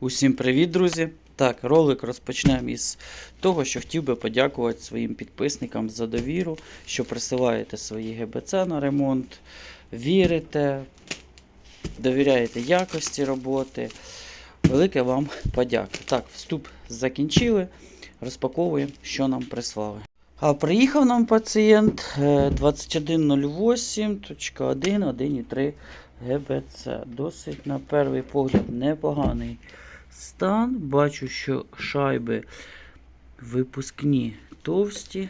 Усім привіт, друзі! Так, ролик розпочнемо із того, що хотів би подякувати своїм підписникам за довіру, що присилаєте свої ГБЦ на ремонт, вірите, довіряєте якості роботи. Велике вам подяка. Так, вступ закінчили. Розпаковуємо, що нам прислали. А приїхав нам пацієнт е, 2108.1.1.3 ГБЦ. Досить на перший погляд непоганий стан. Бачу, що шайби випускні товсті.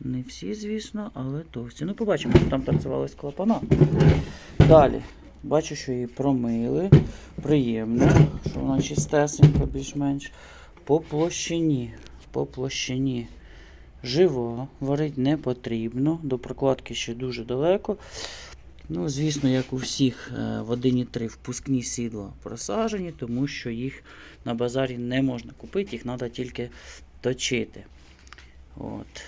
Не всі, звісно, але товсті. Ну, побачимо, як там працювали клапана. Далі. Бачу, що її промили. Приємно, що вона чистесенька, більш-менш. По площині. По площині. Живо, варить не потрібно. До прокладки ще дуже далеко. Ну, звісно, як у всіх е, в 1.3 впускні сідла просажені, тому що їх на базарі не можна купити, їх треба тільки точити. От.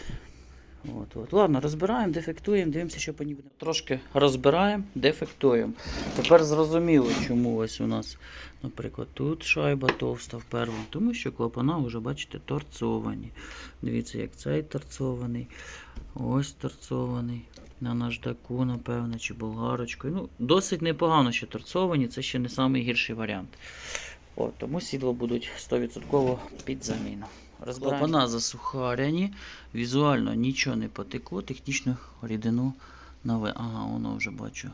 От, от. Ладно, розбираємо, дефектуємо, дивимося, що по ній буде. Трошки розбираємо, дефектуємо. Тепер зрозуміло, чому ось у нас, наприклад, тут шайба товста в первому, тому що клапана вже, бачите, торцовані. Дивіться, як цей торцований, ось торцований. На наждаку, напевно, чи болгарочкою. Ну, досить непогано, що торцовані, це ще не найгірший варіант. От, тому сідло будуть 100% під заміну. Клапана засухаряні, візуально нічого не потекло, технічну рідину наве. Ага, воно вже бачу.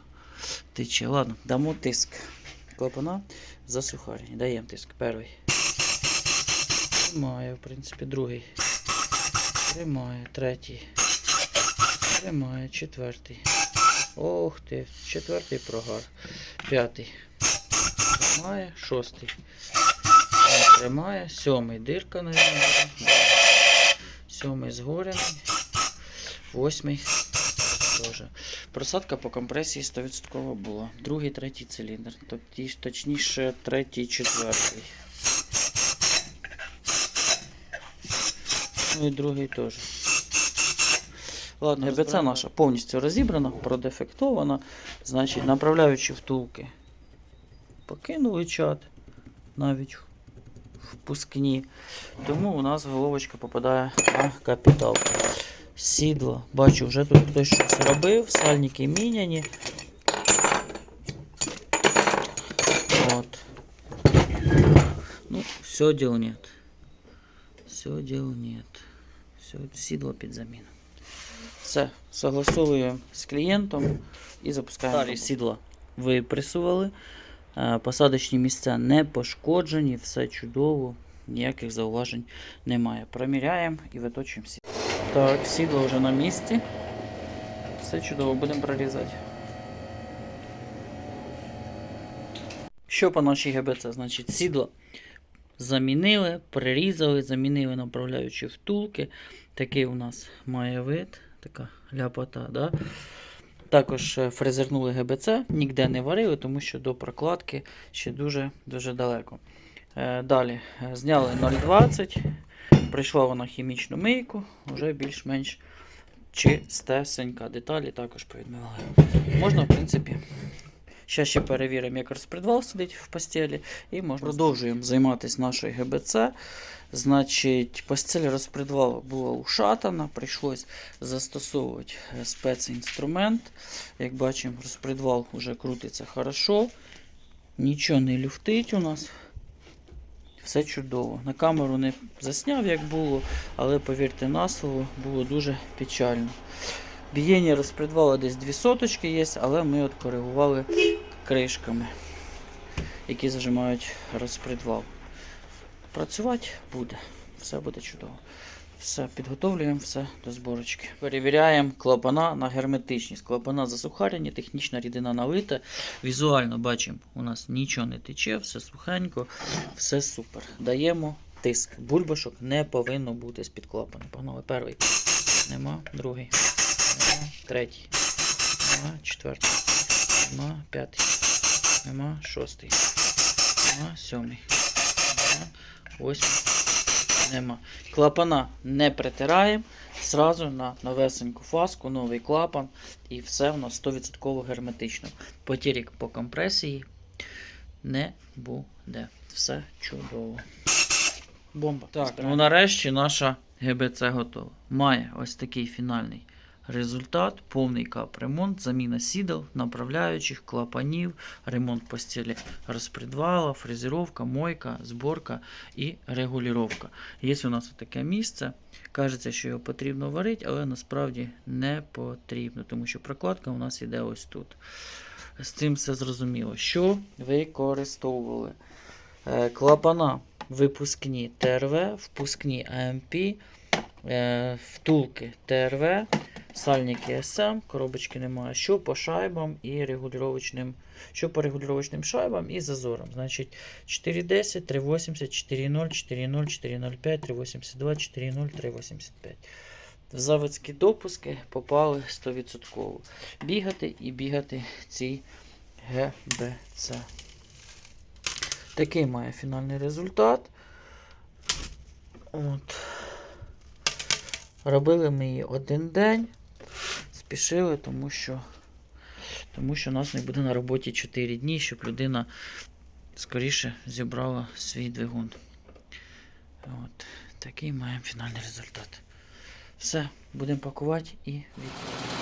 Тече. Ладно, дамо тиск. Клапана засухаряні. Даємо тиск. Перший. Тримає, в принципі, другий. Тримає, третій. Тримає, четвертий. Ох ти, четвертий прогар. П'ятий. Тримає, шостий. Тримає, сьомий дирка, навіть. Сьомий згорений. Восьмий теж. Просадка по компресії 100% була. Другий, третій циліндр. Тобто, точніше, третій, четвертий. Ну і другий теж. Ладно, ГБЦ наша повністю розібрана, продефектована. Значить, направляючи втулки, покинули чат навіть впускні. Тому у нас головочка попадає на капітал. Сідло. Бачу, вже тут хтось щось робив, сальники міняні. От. Ну, все дел нет. Все дел нет. Все, сідло під заміну. Все, согласовуємо з клієнтом і запускаємо. Далі сідла випресували. Е, Посадочні місця не пошкоджені, все чудово, ніяких зауважень немає. Проміряємо і виточуємо сідло. Так, сідло вже на місці. Все чудово, будемо прорізати. Що по нашій ГБЦ? Значить, сідло замінили, прирізали, замінили направляючі втулки. Такий у нас має вид, така ляпота. Да? Також е, фрезернули ГБЦ, ніде не варили, тому що до прокладки ще дуже-дуже далеко. Е, Далі е, зняли 0,20, прийшла вона хімічну мийку, вже більш-менш чистесенька. Деталі також повідмивали. Можна, в принципі, ще ще перевіримо, як розпредвал сидить в постелі, і можна продовжуємо займатися нашою ГБЦ. Значить, постель розпредвалу була ушатана, прийшлось застосовувати е, спецінструмент. Як бачимо, розпредвал вже крутиться хорошо. Нічого не люфтить у нас. Все чудово. На камеру не засняв, як було, але повірте на слово, було дуже печально. Бієння розпредвала десь дві соточки є, але ми от коригували кришками, які зажимають розпредвал. Працювати буде, все буде чудово. Все, підготовлюємо все до зборочки. Перевіряємо клапана на герметичність. Клапана засухарені, технічна рідина налита. Візуально бачимо, у нас нічого не тече, все сухенько, все супер. Даємо тиск. Бульбашок не повинно бути з-під клапана. Погнали. Перший. Нема. Другий. Нема. Третій. Нема. Четвертий. Нема. П'ятий. Нема. Шостий. Нема. Сьомий. Нема. Восьмий. Нема. Клапана не притираємо. Зразу на новесеньку фаску, новий клапан. І все в нас 100% герметично. Потірік по компресії не буде. все чудово. Бомба. Так, ну нарешті наша ГБЦ готова. Має ось такий фінальний результат, повний капремонт, заміна сідел, направляючих, клапанів, ремонт постілі розпредвала, фрезеровка, мойка, зборка і регулювання. Є у нас таке місце. Кажеться, що його потрібно варити, але насправді не потрібно, тому що прокладка у нас іде ось тут. З цим все зрозуміло. Що використовували? Е, Клапана випускні ТРВ, впускні АМП, е, втулки ТРВ, сальники СМ, коробочки немає. Що по шайбам і регулювачним, що по регулювачним шайбам і зазорам. Значить 410, 380, 4.0, 4.0, 4.05, 382, 4.0, 385. В заводські допуски попали 100%. Бігати і бігати ці ГБЦ. Такий має фінальний результат. От. Робили ми її один день. Спішили, тому що, тому що нас не буде на роботі 4 дні, щоб людина скоріше зібрала свій двигун. От. Такий маємо фінальний результат. Все, будемо пакувати і відправляти.